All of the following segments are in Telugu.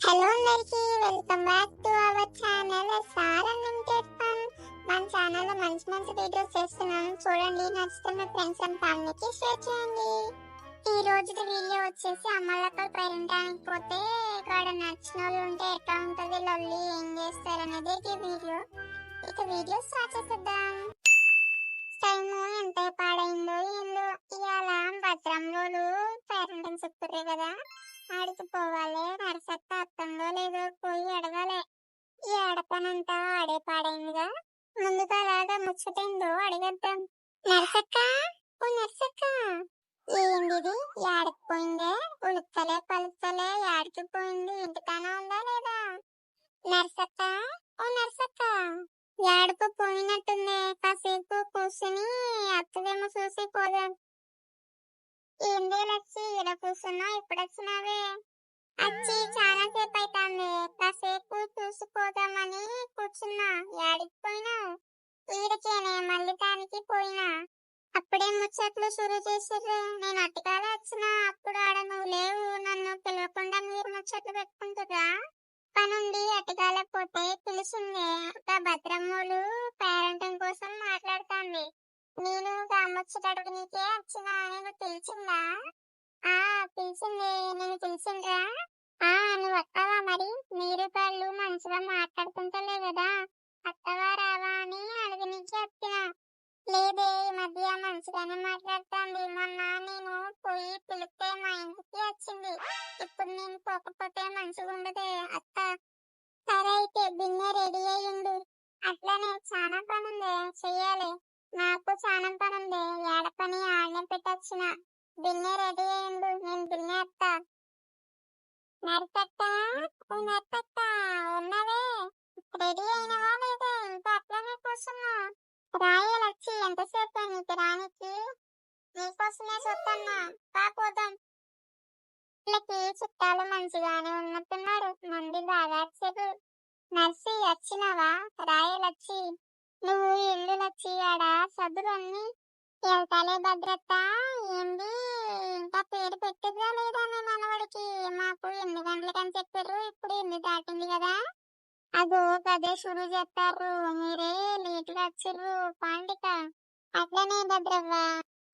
హలో అందరికి welcome back to our channel sir unlimited fun మన ఛానల్ మంచి మంచి వీడియోస్ చేస్తున్నాను చూడండి నచ్చుతున్న ఫ్రెండ్స్ అండ్ ఫ్యామిలీకి షేర్ చేయండి ఈ రోజు వీడియో వచ్చేసి అమ్మలక్కడ పేరెంటానికి పోతే ఇక్కడ నచ్చిన వాళ్ళు ఉంటే ఎట్లా ఉంటుంది లొల్లి ఏం చేస్తారు అనేది ఈ వీడియో ఇక వీడియో స్టార్ట్ చేసేద్దాం టైం ఎంత పాడైందో ఇల్లు ఇవాళ భద్రంలోలు పేరెంట్స్ చెప్తున్నారు కదా ఆడికి పోవాలి నరసక్క అత్తందో లేదో పోయి అడగాలి. ఈ ఆడపనంతా ఆడే పాడైందిగా. ముందుగా అలాగా ముచ్చటైందో అడిగేద్దాం. నరసక్క? ఓ నరసక్క? ఏంటిది యాడికి పోయిందే ఉలుక్కలే పలుక్కలే యాడికి పోయింది ఇంటికానే ఉందా లేదా? నరసక్క? ఓ నరసక్క? యాడకు పోయినట్టుందే. కాసేపు కూర్చుని అత్తదేమో చూసి పోదాం. ఏందే లచ్చి ఈడ కూర్చున్నా ఇప్పుడు వచ్చినావే. అచ్చి చాలా సేపు అవుతుంది కాసేపు చూసిపోదామని కూర్చున్నా. యాడికి పోయినావు? ఈడకేనే మళ్ళీ దానికి పోయినా? అప్పుడే ముచ్చట్లు షురు చేసిర్రు? నేను అట్టుకాలే వచ్చినా అప్పుడు ఆడ నువ్వు లేవు. నన్ను పిలవకుండా మీరు ముచ్చట్లు పెట్టుకుంటురా పనుండి అట్టుకాలే పోతే పిలిచింది ఒక భద్రమ్మలు పేరెంటింగ్ కోసం మాట్లాడుతాంది. నేను ముచ్చటడుగు నీకే వచ్చినా నేను పిలిచిందా? ఆ పిలిచింది. నేను పిలిచిండ్రా? ఆ నువ్వు వస్తావా మరి? మీరు వాళ్ళు మంచిగా మాట్లాడుకుంటలే కదా. వస్తావా రావా అని అడుగు నీకే వచ్చిన లేదే ఈ మధ్య మంచిగానే మాట్లాడుతుంది. మొన్న నేను పోయి పిలిస్తే మా ఇంటికి వచ్చింది. ఇప్పుడు నేను పోకపోతే మంచిగా ఉండదే. అత్త సరే అయితే బిన్నె రెడీ అయ్యిండు. అట్లనే చాలా పనుంది. చాలా పని ఉంది ఏడ పని? ఆడనే పెట్టొచ్చిన. బిన్నె రెడీ అయ్యిండు. నేను బిన్నె అత్త నరకట్ట ఓ నరకట్ట ఉన్నవే? రెడీ అయినవా లేదా? ఇంకా అట్లనే కూర్చున్నా. రాయి రాయాలొచ్చి ఎంతసేపు నీకు రానికి? నీకోసమే చూస్తున్నా కాపోదాం వీళ్ళకి చుట్టాలు మంచిగానే ఉన్నట్టున్నారు. మంది బాగా వచ్చారు నర్సి వచ్చినవా? రాయలొచ్చి నువ్వు ఇల్లు వచ్చి ఆడ సదురు అన్ని వెళ్తాలే భద్రత? ఏంది? ఇంకా పేరు పెట్టిందా లేదా మీ మనవడికి? మాకు ఎన్ని గంటలకని చెప్పారు ఇప్పుడు ఎన్ని దాటింది కదా? అదో కదే షురు చెప్పారు మీరే లేటుగా వచ్చిర్రు పాండిక. అట్లనే భద్రవ్వ.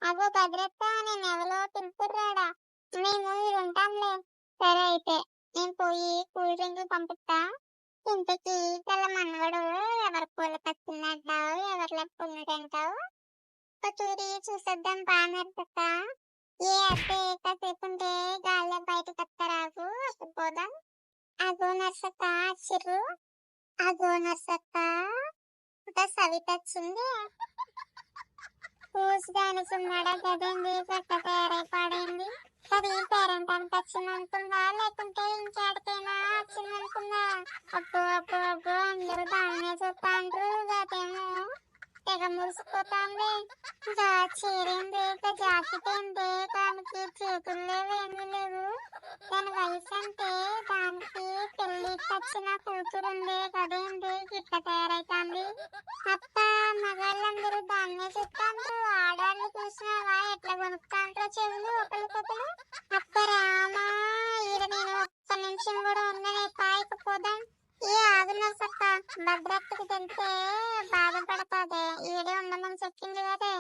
అగో భద్రత నేను ఎవరో పిలుపుర్రాడా? మేము ఈడ ఉంటాంలే సరే అయితే నేను పోయి కూల్ డ్రింక్ పంపిస్తా ఇంతకీ గల మనవడు ఎవరి పూల కత్తున్నట్టావు ఎవరి లేపుకున్నట్టంటావు చూరి చూసేద్దాం బాగా ఏ అత్తే కాసేపు ఉంటే గాలి బయట వస్తారాకు అసలు పోదాం. అగో నర్సక్క చిర్రు. అగో నర్సక్క ఒక సవిత వచ్చింది. పూసడానికి ఉన్నాడా కదండి గట్ట తయారైపాడింది అది పేరెంటానికి వచ్చిందనుకుందా లేకుంటే ఇంకేడికైనా వచ్చిందనుకుందా అప్పు అప్పు అప్పు అందరూ దాన్నే చూస్తాండ్రు గతేమో. తెగ మురిసిపోతాంది. ఇంకా చీరింది ఇక జాకెట్ ఏంది దానికి చేతుల్లో ఏమీ లేవు. దాని వయసు అంటే దాని పెళ్ళికి వచ్చిన కూతురు ఉంది కదేంది? గిట్ల తయారైతాంది. అత్త మగాళ్ళందరూ దాన్నే చెప్తాండ్రు. ఆడవాళ్ళు చూసినావా ఎట్లా కొనుక్తాండ్రో చెవులు ఒకరికొకరు అత్త రామా ఈడ నేను ఒక్క నిమిషం కూడా ఉన్నదే పాయకు పోదాం. ఏ ఆగున సక్క భద్రతకు తెలిస్తే బాధపడతాదే. ఈడే ఉండమని చెప్పింది కదే.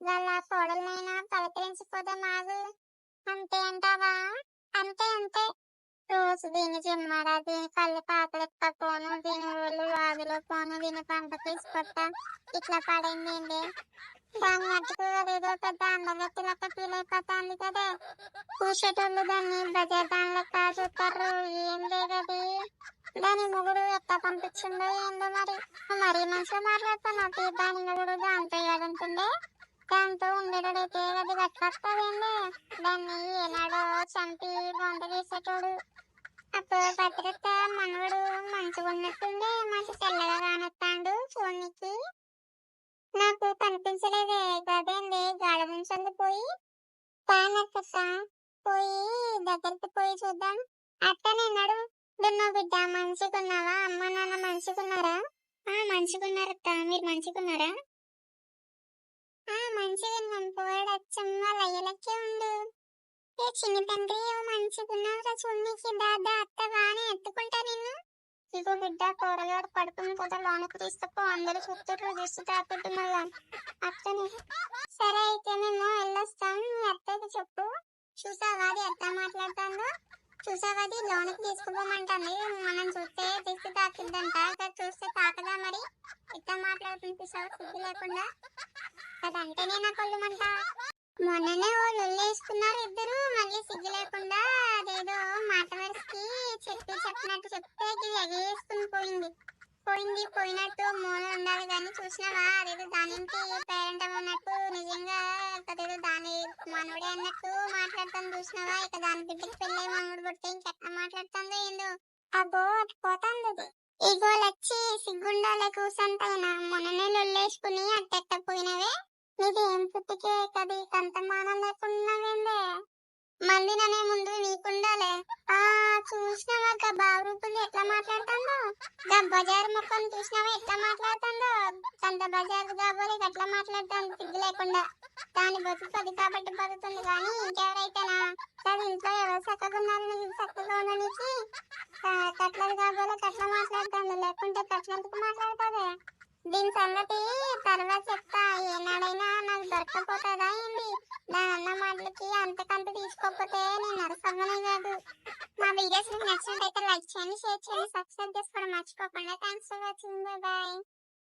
వాళ్ళ కోడలనైనా పలకరించిపోదాం ఆగు. అంతే అంటావా? అంతే అంతే. రోజు దీని చిమ్మడ దీని కళ్ళు పాకలెక్క పోను దీని ఊళ్ళు వాగులో పోను. దీని పంట తీసుకొస్తా ఇట్లా పడింది ఏంటి దాని మట్టుకు అదేదో పెద్ద అందగత్తి లెక్క ఫీల్ అయిపోతాంది కదే. కూర్చోటోళ్ళు దాన్ని బజార్ దాని లెక్క చూస్తారు ఏం లేదది దాని మొగుడు ఎట్లా పంపించిందో ఏందో మరి. మరి మంచిగా మాట్లాడుతున్నట్టు దాని మొగుడు దాంతో ఏడుంటుండే దాంతో ఉండేటోడైతే అది కట్టుకొస్తాడండి దాన్ని ఏనాడో చంపి వంట చేసేటోడు అప్పుడు భద్రత మనవడు మంచిగా ఉన్నట్టుండే మంచి తెల్లగా కానొస్తాడు ఫోన్కి నాకు కనిపించలేదే గదేంది గాడ నుంచి పోయి. తానెక్క పోయి దగ్గరికి పోయి చూద్దాం. అట్టనే నడు దున్నో బిడ్డ మంచిగున్నావా? అమ్మ నాన్న మంచిగున్నారా? ఆ మంచిగున్నారక్క మీరు మంచిగున్నారా? ఆ మంచిగున్నాం పోయాడు అచ్చమ్మ లయ్యలకే ఉండు. ఏ చిన్ని తండ్రి ఓ మంచిగున్నావురా చూడనీకి దాదా అత్త నిన్ను. ఇగో బిడ్డ కూరగాడు పడుకుని పోతే లోనకు తీసుకపో అందరూ చూస్తారు దిష్టి తాకట్టు మళ్ళా అత్తని సరే అయితే మేము వెళ్ళొస్తాం మీ అత్తకి చెప్పు. చూసావా అది ఎట్లా మాట్లాడుతుందో? చూసావా అది? లోనకి తీసుకుపోమంటుంది. మనం చూస్తే దిష్టి తాకిద్దంట ఇక్కడ చూస్తే తాకదా మరి? ఎట్లా మాట్లాడుతుంది చూసావా? సిగ్గు లేకుండా. అదంటేనే నా కొల్లుమంట మొన్ననే ఓ లొల్లేసుకున్నారు ఇద్దరు. మళ్ళీ సిగ్గు లేకుండా అదేదో మాట వరుసకి చెప్పి చెప్పినట్టు చెప్తే ఇది ఎగేసుకుని పోయింది. పోయింది పోయినట్టు మూల ఉండాలి కానీ చూసినావా? అదేదో దానికి పేరెంట్ అన్నట్టు నిజంగా అదేదో దాని మనోడే అన్నట్టు మాట్లాడుతాను చూసినావా? ఇక దాని బిడ్డకి పెళ్ళి మనవడు పుడితే ఇంకెట్లా మాట్లాడుతుందో ఏందో. అబ్బో అటు పోతుంది ఇగోలొచ్చి ఇగో సిగ్గుండాలే కూసంతైనా మొన్ననే లొల్లేసుకుని అట్టెట్ట పోయినవే నీది ఏం పుట్టికే కది? కంత మానం లేకున్నావేందే మళ్ళీ ననే ముందు నీకుండాలే. ఆ చూసినావా గా బావరూపులు ఎట్లా మాట్లాడుతుందో? గా బజార్ మొక్కను చూసినావా? ఎట్లా మాట్లాడుతుందో? కంత బజార్ కాబోలే ఎట్లా మాట్లాడుతుంది? సిగ్గు లేకుండా. దాని బతుకు అది కాబట్టి బతుకుతుంది కానీ ఇంకెవరైతేనా? కాదు ఇంట్లో ఎవరు చక్కగా ఉన్నారు నీకు చక్కగా ఉండడానికి కట్లది కాబోలే కట్ల మాట్లాడుతుంది? లేకుంటే కట్టినందుకు మాట్లాడుతుంది దీని సంగతి తర్వాత చెప్తా. ఏనాడైనా నాకు దొరకపోతుందా ఏంటి దాని అన్న మాటలకి అంతకంత తీసుకోకపోతే నేను నరసమ్మనే కాదు. మా వీడియోస్ మీకు నచ్చినట్టయితే లైక్ చేయండి షేర్ చేయండి సబ్స్క్రైబ్ చేసుకోవడం మర్చిపోకుండా. Thanks for watching. బాయ్.